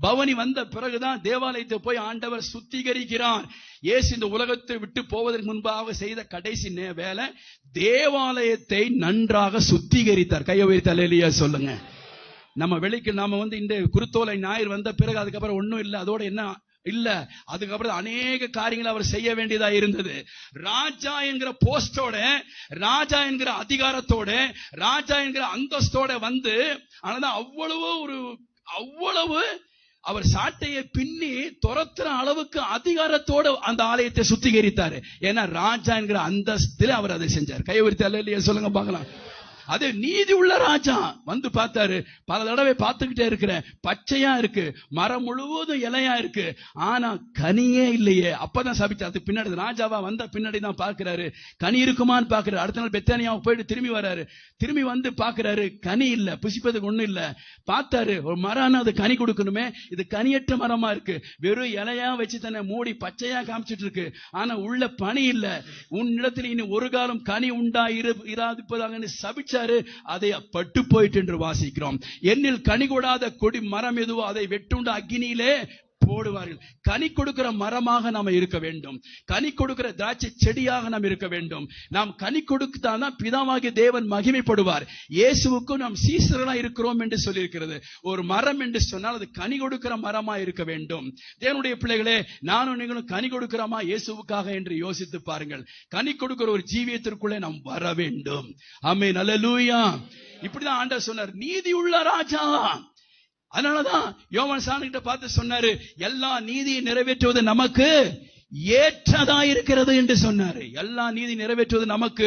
பவனி வந்த பிறகுதான் தேவாலயத்தை போய் ஆண்டவர் சுத்திகரிக்கிறார். ஏசு இந்த உலகத்தை விட்டு போவதற்கு முன்பாக செய்த கடைசி நே- வேலை தேவாலயத்தை நன்றாக சுத்திகரித்தார். கையை உயர்த்தலையா சொல்லுங்க. நம்ம வெளிக்கு நாம வந்து இந்த குருத்தோலை ஞாயிறு வந்த பிறகு அதுக்கப்புறம் ஒன்றும் இல்லை. அதோட என்ன? இல்ல. அதுக்கப்புறம் அநேக காரியங்களை அவர் செய்ய வேண்டியதா இருந்தது. ராஜா என்கிற போஸ்டோட ராஜா என்கிற அதிகாரத்தோட ராஜா என்கிற அந்தஸ்தோட வந்து ஆனதான் அவ்வளவு ஒரு அவ்வளவு அவர் சாட்டையை பின்னி துரத்துற அளவுக்கு அதிகாரத்தோட அந்த ஆலயத்தை சுத்திகரித்தாரு. ஏன்னா ராஜா என்கிற அந்தஸ்தில் அவர் அதை செஞ்சார். கையவரித்து அல்ல சொல்லுங்க பார்க்கலாம். அது நீதி உள்ள ராஜா. வந்து பார்த்தாரு பல தடவை பார்த்துக்கிட்டே இருக்கிறேன். பச்சையா இருக்கு மரம் முழுவதும் இலையா இருக்கு. ஆனா கனியே இல்லையே. அப்பதான் சபிச்சு அது பின்னாடி ராஜாவா வந்த பின்னாடி தான் பாக்குறாரு கனி இருக்குமான்னு பாக்குறாரு அடுத்த நாள் பெத்தானியாவை போயிட்டு திரும்பி வராரு. திரும்பி வந்து பாக்குறாரு கனி இல்ல புசிப்பதுக்கு ஒண்ணும் இல்ல. பார்த்தாரு ஒரு மரம் அது கனி கொடுக்கணுமே. இது கனியற்ற மரமா இருக்கு. வெறும் இலையா வச்சு தன்னை மூடி பச்சையா காமிச்சிட்டு இருக்கு. ஆனா உள்ள பனி இல்ல. உன் இடத்துல இனி ஒரு காலம் கனி உண்டா இரு இராதிப்பதாக சபிச்சாரு அதை பட்டு போயிட்டு என்று வாசிக்கிறோம். என்னில் கனி கொடாத கொடி மரம் எதுவோ அதை வெட்டுண்ட அக்னியிலே போடுவார்கள். கனி கொடுக்கிற மரமாக நாம் இருக்க வேண்டும். கனி கொடுக்கிற திராட்சை செடியாக நாம் இருக்க வேண்டும். நாம் கனி கொடுத்தாதான் பிதாவாகிய தேவன் மகிமைப்படுவார். இயேசுவுக்கும் நாம் சீசர்களா இருக்கிறோம் என்று சொல்லியிருக்கிறது. ஒரு மரம் என்று சொன்னால் அது கனி கொடுக்கிற மரமா இருக்க வேண்டும். தேவனுடைய பிள்ளைகளே நானும் நீங்களும் கனி கொடுக்கிறோமா இயேசுவுக்காக என்று யோசித்து பாருங்கள். கனி கொடுக்கிற ஒரு ஜீவியத்திற்குள்ளே நாம் வர வேண்டும். ஆமே நல்லலூயா இப்படிதான் ஆண்டவர் சொன்னார். நீதி உள்ள ராஜா. அதனாலதான் யோவன் சாமிகிட்ட பார்த்து சொன்னாரு எல்லா நீதியை நிறைவேற்றுவது நமக்கு ஏற்றதா இருக்கிறது என்று சொன்னாரு. எல்லா நீதி நிறைவேற்றுவது நமக்கு